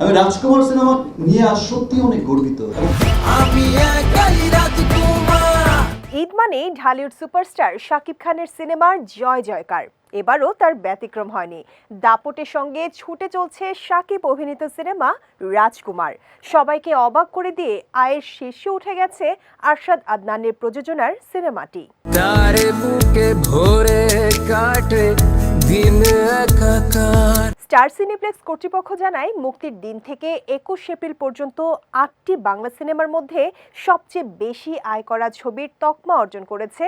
আমি রাজকুমার সিনেমা নিয়ে আজ সত্যি অনেক গর্বিত। ঈদ মানেই ঢালিউড সুপারস্টার শাকিব খানের সিনেমার জয় জয়কার। এবারও তার ব্যতিক্রম হয়নি। দাপটের সঙ্গে ছুটে চলছে শাকিব অভিনীত সিনেমা রাজকুমার। সবাইকে অবাক করে দিয়ে আয়ের শীর্ষে উঠে গেছে আরশাদ আদনানের প্রযোজনার সিনেমাটি। ভরে কাটে দিন একাকার। স্টার সিনেপ্লেক্স কর্তৃপক্ষ জানায়, মুক্তির দিন থেকে একুশ এপ্রিল পর্যন্ত আটটি বাংলা সিনেমার মধ্যে সবচেয়ে বেশি আয় করা ছবির তকমা অর্জন করেছে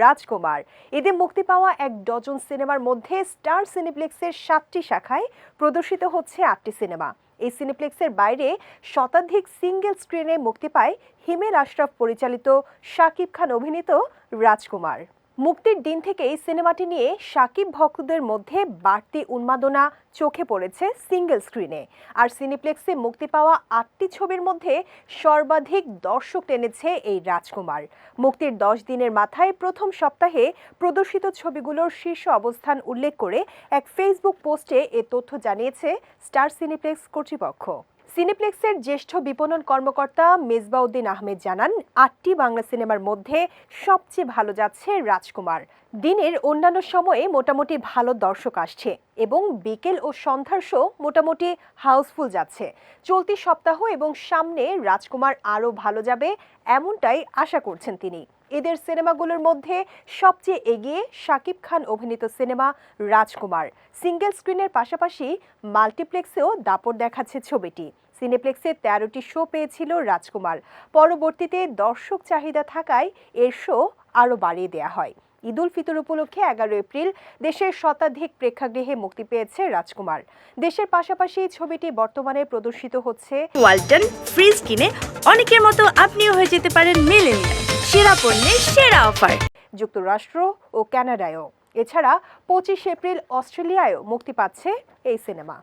রাজকুমার। এতে মুক্তি পাওয়া এক ডজন সিনেমার মধ্যে স্টার সিনেপ্লেক্সের সাতটি শাখায় প্রদর্শিত হচ্ছে আটটি সিনেমা। এই সিনেপ্লেক্সের বাইরে শতাধিক সিঙ্গেল স্ক্রিনে মুক্তি পায় হিমেল আশরাফ পরিচালিত শাকিব খান অভিনীত রাজকুমার। মুক্তির দিন থেকেই সিনেমাটি নিয়ে সাকিব ভক্তদের মধ্যে বাড়তি উন্মাদনা চোখে পড়েছে সিঙ্গেল স্ক্রিনে। আর সিনেপ্লেক্সে মুক্তি পাওয়া আটটি ছবির মধ্যে সর্বাধিক দর্শক টেনেছে এই রাজকুমার। মুক্তির দশ দিনের মাথায় প্রথম সপ্তাহে প্রদর্শিত ছবিগুলোর শীর্ষ অবস্থান উল্লেখ করে এক ফেসবুক পোস্টে এ তথ্য জানিয়েছে স্টার সিনেপ্লেক্স কর্তৃপক্ষ। সিনেপ্লেক্সের জ্যেষ্ঠ বিপণন কর্মকর্তা মেজবাউদ্দিন আহমেদ জানান, আটটি বাংলা সিনেমার মধ্যে সবচেয়ে ভালো যাচ্ছে রাজকুমার। দিনের অন্যান্য সময়ে মোটামুটি ভালো দর্শক আসছে এবং বিকেল ও সন্ধ্যার শো মোটামুটি হাউসফুল যাচ্ছে। চলতি সপ্তাহ এবং সামনে রাজকুমার আরও ভালো যাবে, এমনটাই আশা করছেন তিনি। এদের সিনেমাগুলোর মধ্যে সবচেয়ে এগিয়ে শাকিব খান অভিনীত সিনেমা রাজকুমার। সিঙ্গেল স্ক্রিনের পাশাপাশি মাল্টিপ্লেক্সেও দাপট দেখাচ্ছে ছবিটি। সিনেপ্লেক্সে তেরোটি শো পেয়েছিল রাজকুমার। পরবর্তীতে দর্শক চাহিদা থাকায় এর শো আরও বাড়িয়ে দেওয়া হয়। ঈদ উল ফিতর উপলক্ষে এগারো এপ্রিল দেশের শতাধিক প্রেক্ষাগৃহে মুক্তি পেয়েছে রাজকুমার। দেশের পাশাপাশি ছবিটি বর্তমানে প্রদর্শিত হচ্ছে। ওয়ালটন ফ্রিজ কিনে অনেকের মতো আপনিও হয়ে যেতে পারেন মেলেনিয়া সেরা পণ্যের সেরা অফার। যুক্তরাষ্ট্র ও ক্যানাডায়ও। এছাড়া পঁচিশ এপ্রিল অস্ট্রেলিয়ায়ও মুক্তি পাচ্ছে এই সিনেমা।